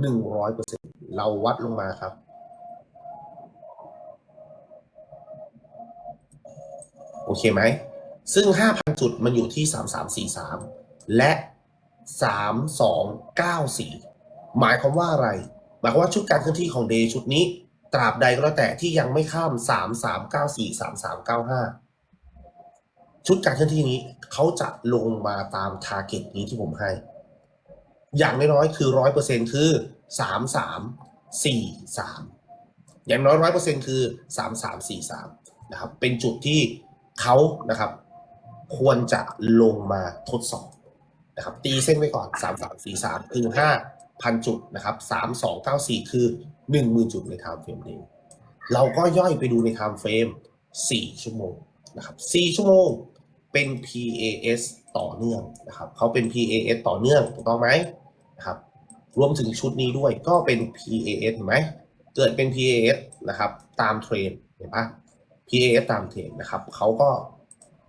หนึ่งร้อยเปอร์เซ็นเราวัดลงมาครับ โอเคไหม ซึ่ง5,000จุดมันอยู่ที่3343และ3294หมายความว่าอะไร หมายความว่าชุดการเคลื่อนที่ของเดย์ชุดนี้ ตราบใดก็แล้วแต่ที่ยังไม่ข้าม3394 3395ชุดการเคลื่อนที่นี้เขาจะลงมาตามทาร์เก็ตนี้ที่ผมให้ อย่างน้อยๆคือร้อยเปอร์เซ็นคือสามสามสี่สามอย่างน้อยร้อยเปอร์เซ็นคือสามสามสี่สามนะครับเป็นจุดที่เขานะครับ ควรจะลงมาทดสอบนะครับตีเส้นไว้ก่อนสามสามสี่สามคือห้าพันจุดนะครับสามสองเก้าสี่คือหนึ่งหมื่นจุดในไทม์เฟรมเดย์เราก็ย่อยไปดูในไทม์เฟรมสี่ชั่วโมงนะครับสี่ชั่วโมง เป็น PAS ต่อเนื่องนะครับเขาเป็น PAS ต่อเนื่องถูกต้องไหมนะครับรวมถึงชุดนี้ด้วยก็เป็น PAS เห็นไหมเกิดเป็น PAS นะครับ ตามเทรนเห็นปะ PAS ตามเทรนนะครับเขาก็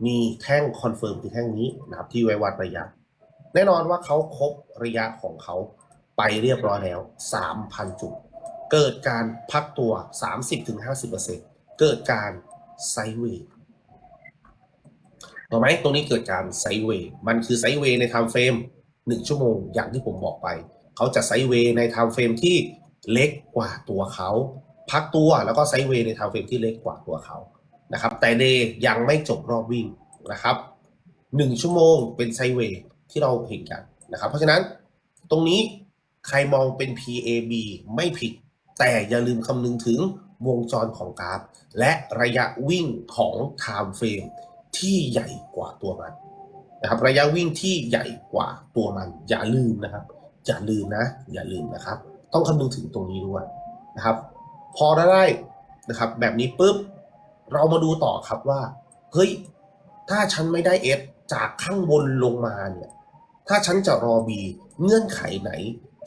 มีแท่งคอนเฟิร์มคือแท่งนี้นะครับที่ไว้วัดระยะ แน่นอนว่าเขาครบระยะของเขาไปเรียบร้อยแล้ว 3,000 จุด เกิดการพักตัว 30-50%เกิดการไซด์เวย์ ถูกไหมตรงนี้เกิดการไซด์เวย์มันคือไซด์เวย์ในไทม์เฟรมหนึ่งชั่วโมงอย่างที่ผมบอกไป เขาจะไซด์เวย์ในไทม์เฟรมที่เล็กกว่าตัวเขา พักตัวแล้วก็ไซด์เวย์ในไทม์เฟรมที่เล็กกว่าตัวเขานะครับ แต่เดย์ยังไม่จบรอบวิ่งนะครับหนึ่งชั่วโมงเป็นไซด์เวย์ที่เราเห็นกันนะครับ เพราะฉะนั้นตรงนี้ใครมองเป็น PAB ไม่ผิด แต่อย่าลืมคำนึงถึงวงจรของกราฟ และระยะวิ่งของไทม์เฟรม ที่ใหญ่กว่าตัวมันนะครับ ระยะวิ่งที่ใหญ่กว่าตัวมัน อย่าลืมนะครับ อย่าลืมนะ อย่าลืมนะครับ ต้องคำนึงถึงตรงนี้ด้วยนะครับ พอได้นะครับ แบบนี้ปุ๊บเรามาดูต่อครับว่าเฮ้ยถ้าฉันไม่ได้ S จากข้างบนลงมาเนี่ยถ้าฉันจะรอ B เงื่อนไขไหน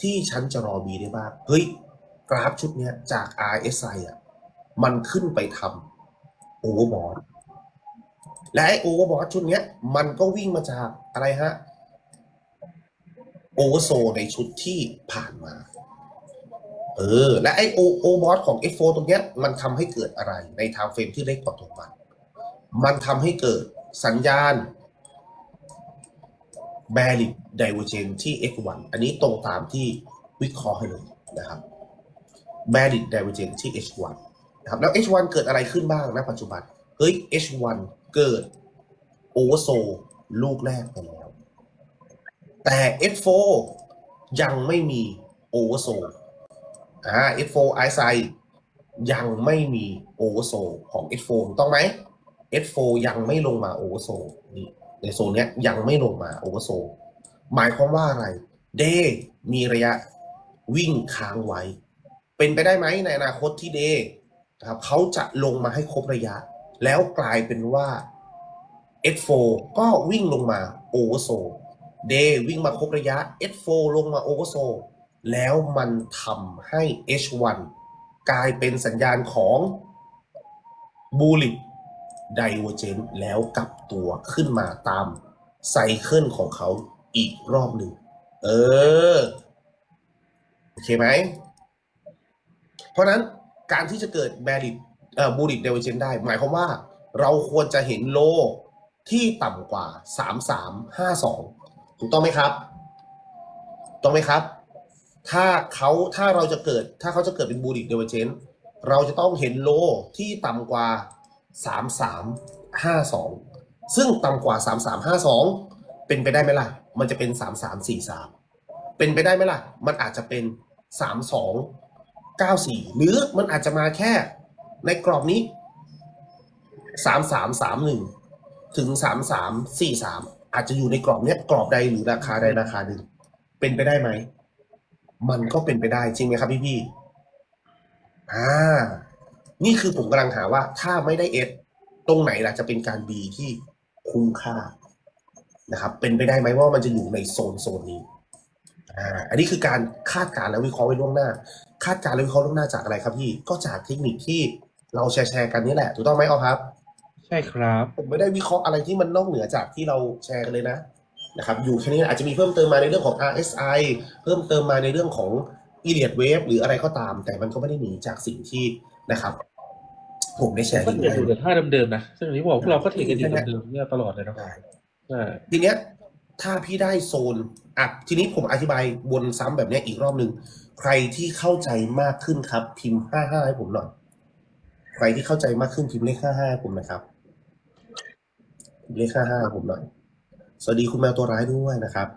ที่ฉันจะรอ B ได้บ้างเฮ้ยกราฟชุดเนี้ยจาก RSI อะมันขึ้นไปทำโอเวอร์บอท และไอโอเวอร์บอทชุดเนี้ย มันก็วิ่งมาจากอะไรฮะโอเวอร์โซในชุดที่ผ่านมา เออ และไอโอโอเวอร์บอทของ F4 ตรงเนี้ย มันทำให้เกิดอะไรในไทม์เฟรมที่เล็กกว่าตัวมันมันทำให้เกิดสัญญาณ bearish divergence ที่ X1 อันนี้ตรงตามที่วิเคราะห์ให้เลยนะครับ bearish divergence ที่ H1 นะครับแล้ว H1 เกิดอะไรขึ้นบ้างนะปัจจุบัน เฮ้ย H1 เกิดโอเวอร์โซลูกแรกไปแล้ว แต่ F4 ยังไม่มีโอเวอร์โซอ่า F4 i s i ยังไม่มีโอเวอร์โซของ F4 ถูกต้องไหม F4 ยังไม่ลงมาโอเวอร์โซนี่ในโซนเนี้ยยังไม่ลงมาโอเวอร์โซหมายความว่าอะไร เดมีระยะวิ่งค้างไว้ เป็นไปได้ไหมในอนาคตที่เดนะครับเขาจะลงมาให้ครบระยะ แล้วกลายเป็นว่า S4 ก็วิ่งลงมาโอเวอร์โซเดวิ่งมาครบระยะ S4 ลงมาโอเวอร์โซแล้วมันทำให้ H1 กลายเป็นสัญญาณของ Bullish Divergence แล้วกลับตัวขึ้นมาตามไซเคิลของเขาอีกรอบหนึ่ง เออ โอเคไหม เพราะนั้นการที่จะเกิด bearish เอ่อ bullish divergence ได้ หมายความว่าเราควรจะเห็นโลที่ต่ำกว่า 3352 ถูกต้องไหมครับถูกต้องไหมครับ ถ้าเขาถ้าเราจะเกิดถ้าเขาจะเกิดเป็น bullish divergence เราจะต้องเห็นโลที่ต่ำกว่า 3352 ซึ่งต่ำกว่า 3352 เป็นไปได้ไหมล่ะ มันจะเป็น 3343 เป็นไปได้ไหมล่ะ มันอาจจะเป็น 32 94 หรือมันอาจจะมาแค่ ในกรอบนี้3331ถึง3343อาจจะอยู่ในกรอบเนี้ยกรอบใดหรือราคาใดราคาหนึ่งเป็นไปได้ไหม มันก็เป็นไปได้จริงไหมครับพี่พี่อ่า นี่คือผมกำลังหาว่าถ้าไม่ได้เอสตรงไหนล่ะจะเป็นการ B ที่คุ้มค่านะครับ เป็นไปได้ไหมว่ามันจะอยู่ในโซนโซนนี้อ่าอันนี้คือการคาดการณ์และวิเคราะห์ไว้ล่วงหน้า คาดการณ์และวิเคราะห์ล่วงหน้าจากอะไรครับพี่ก็จากเทคนิคที่ เราแชร์แชร์กันนี่แหละถูกต้องไหมออครับ ใช่ครับ ผมไม่ได้วิเคราะห์อะไรที่มันนอกเหนือจากที่เราแชร์กันเลยนะนะครับอยู่แค่นี้อาจจะมีเพิ่มเติมมาในเรื่องของ RSI เพิ่มเติมมาในเรื่องของอีเลียดเวฟหรืออะไรก็ตาม แต่มันก็ไม่ได้หนีจากสิ่งที่นะครับ ผมได้แชร์ก็ลิงเทรก์ดให้อยู่แต่ท่าเดิมๆนะซึ่งอย่างที่บอกพวกเราก็เทรดกันอยู่เดิมๆเนี่ยตลอดเลยเนาะได้ใช่ทีเนี้ยถ้าพี่ได้โซนอะทีนี้ผมอธิบายวนซ้ำแบบเนี้ยอีกรอบหนึ่งใครที่เข้าใจมากขึ้นครับ พิมพ์ห้าห้าให้ผมหน่อย ใครที่เข้าใจมากขึ้นพิมพ์เลขห้าห้าให้ผมนะครับพิมพ์เลขห้าห้าให้ผมหน่อย สวัสดีคุณแมวตัวร้ายด้วยนะครับ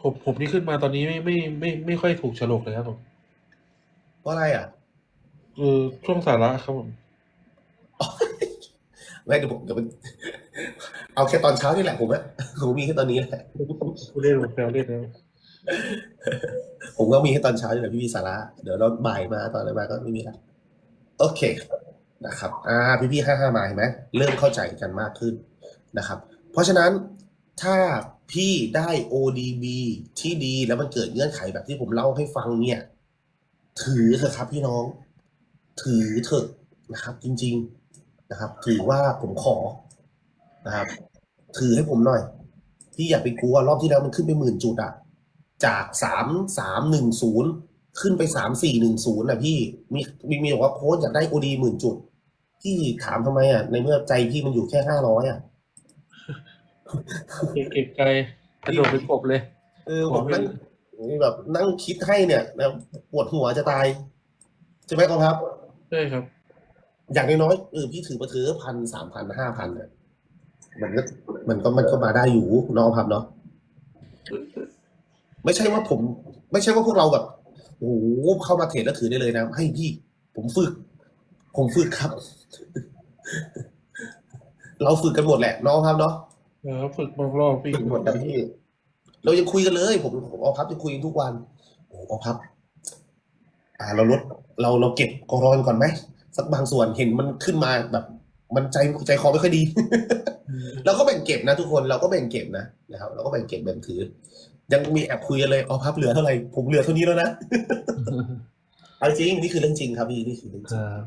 ผมผมที่ขึ้นมาตอนนี้ไม่ไม่ไม่ไม่ค่อยถูกโฉลกเลยครับผมเพราะอะไรอะคือช่วงสาระครับผมไม่เดี๋ยวผมเดี๋ยวมันเอาแค่ตอนเช้านี่แหละผมอะผมมีแค่ตอนนี้แหละผู้เล่นผมแซวเล่นนะผมก็มีแค่ตอนเช้านี่แหละพี่มีสาระ เดี๋ยวเราบ่ายมาตอนอะไรมาก็ไม่มีละ โอเคนะครับอ่าพี่พี่ห้าห้ามาเห็นไหมเริ่มเข้าใจกันมากขึ้นนะครับ เพราะฉะนั้นถ้าพี่ได้ ODB ที่ดีแล้วมันเกิดเงื่อนไขแบบที่ผมเล่าให้ฟังเนี่ย ถือเถอะครับพี่น้อง ถือเถอะนะครับ จริง ๆนะครับ ถือว่าผมขอนะครับ ถือให้ผมหน่อย พี่อย่าไปกลัวรอบที่แล้วมันขึ้นไปหมื่นจุดอะจากสามสามหนึ่งศูนย์ ขึ้นไปสามสี่หนึ่งศูนย์อะพี่ มีมีมีบอกว่าโค้ชอยากได้โอดีหมื่นจุด พี่ถามทำไมอะในเมื่อใจพี่มันอยู่แค่ห้าร้อยอะเก็บเก็บไกลกระโดดไปกบเลย เออผมนั่งแบบนั่งคิดให้เนี่ยนะปวดหัวจะตายใช่ไหมครับใช่ครับ อย่างน้อยๆเออพี่ถือมาถือพันสามพันห้าพันเนี่ยมันก็มันก็มันก็มาได้อยู่เน้องครับเนาะไม่ใช่ว่าผม ไม่ใช่ว่าพวกเราแบบ โอ้โหเข้ามาเทรดแล้วถือได้เลยนะ ให้พี่ ผมฝึก ผมฝึกครับ เราฝึกกันหมดแหละเน้องครับเนาะเออฝึกบางรอบพี่ฝึกหมดกันพี่ เรายังคุยกันเลย ผมผมเอาพับจะคุยกันทุกวันโอ้เอาพับ อ่าเราลดเราเราเก็บกรอนก่อนไหมสักบางส่วนเห็นมันขึ้นมาแบบ มันใจใจคอไม่ค่อยดีเราก็แบ่งเก็บนะทุกคนเราก็แบ่งเก็บนะนะครับ เราก็แบ่งเก็บแบ่งถือ ยังมีแอบคุยกันเลยเอาพับเหลือเท่าไหร่ผมเหลือเท่านี้แล้วนะ เอาจริงนี่คือเรื่องจริงครับพี่นี่คือเรื่องจริงครับ